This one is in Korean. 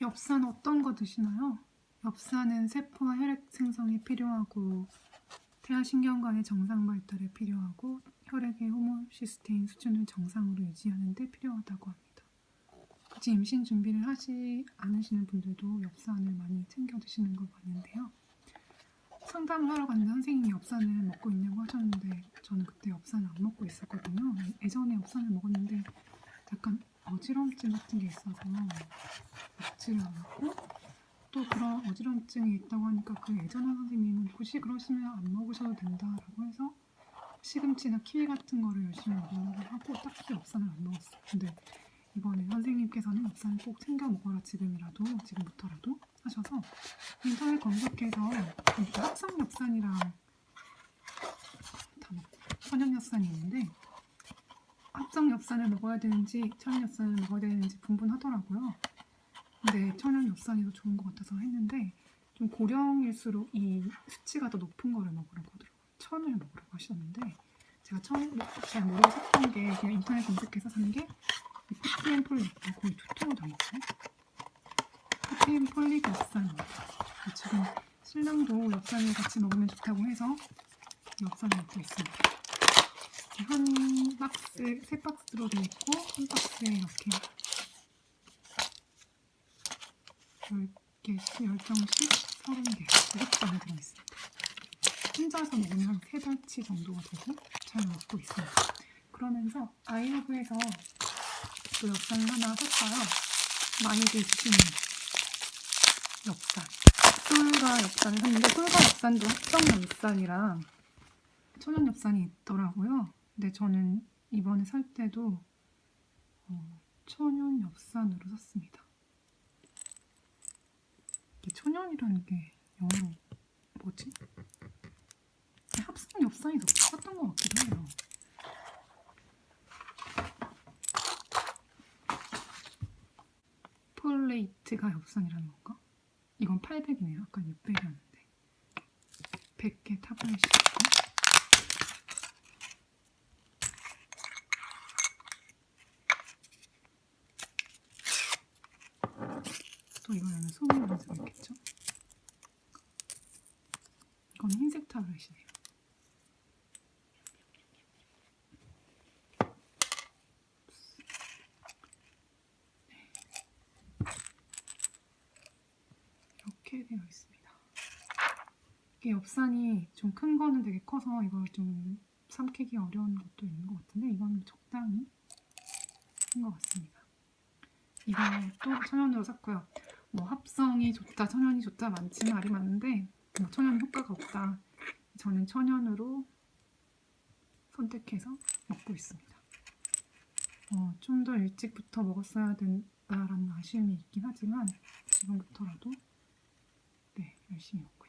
엽산 어떤 거 드시나요? 엽산은 세포와 혈액 생성에 필요하고 태아신경관의 정상 발달에 필요하고 혈액의 호모시스테인 수준을 정상으로 유지하는 데 필요하다고 합니다. 굳이 임신 준비를 하지 않으시는 분들도 엽산을 많이 챙겨 드시는 걸 봤는데요. 상담을 하러 갔는데 선생님이 엽산을 먹고 있냐고 하셨는데 저는 그때 엽산을 안 먹고 있었거든요. 예전에 엽산을 먹었는데 약간 어지럼증 같은 게 있어서 먹지를 않았고 또 그런 어지럼증이 있다고 하니까 그 예전에 선생님은 굳이 그러시면 안 먹으셔도 된다라고 해서 시금치나 키위 같은 거를 열심히 먹으라고 하고 딱히 엽산을 안 먹었어요. 근데 이번에 선생님께서는 엽산을 꼭 챙겨 먹어라 지금이라도 지금부터라도 하셔서 인터넷 검색해서 합성 엽산이랑 다 먹고 천연 엽산이 있는데 합성 엽산을 먹어야 되는지 천연 엽산을 먹어야 되는지 분분하더라고요. 근데 천연 엽산이 더 좋은 것 같아서 했는데 좀 고령일수록 이 수치가 더 높은 거를 먹으라고 하더라고요. 천을 먹으라고 하셨는데 제가 처음 잘 모르고 샀던 게 그냥 인터넷 검색해서 산 게 PTM 폴릭 거의 두 통이 더 있죠. PTM 폴릭 엽산입니다. 지금 신랑도 엽산을 같이 먹으면 좋다고 해서 엽산을 먹고 있습니다. 한 박스, 세 박스로 되어 있고 한 박스에 이렇게 10개씩, 10병씩 30개, 900잔이 들어있습니다. 혼자서 먹으면 세 달치 정도가 되고 잘 먹고 있습니다. 그러면서 아이러브에서 또 엽산을 하나 샀어요. 많이들 드시는 엽산. 솔과 엽산을 샀는데 솔과 엽산도 합성 엽산이랑 천연 엽산이 있더라고요. 근데 저는 이번에 살 때도 어, 천연 엽산으로 샀습니다. 이게 천연이라는 게 영어로 뭐지? 합성 엽산이 더 비쌌던 것 같기도 해요. 폴레이트가 엽산이라는 건가? 이건 800이네요. 아까 600이었는데. 100개 타블렛이 있고. 또 이거는 소금 넣어서 있겠죠? 이건 흰색 타블렛이네요. 이렇게 되어 있습니다. 이게 엽산이 좀 큰 거는 되게 커서 이걸 좀 삼키기 어려운 것도 있는 것 같은데 이건 적당히 큰 것 같습니다. 이것도 천연으로 샀고요. 뭐 합성이 좋다, 천연이 좋다 많지 말이 많은데 뭐 천연 효과가 없다. 저는 천연으로 선택해서 먹고 있습니다. 어, 좀 더 일찍부터 먹었어야 된다라는 아쉬움이 있긴 하지만 지금부터라도 네 열심히 먹고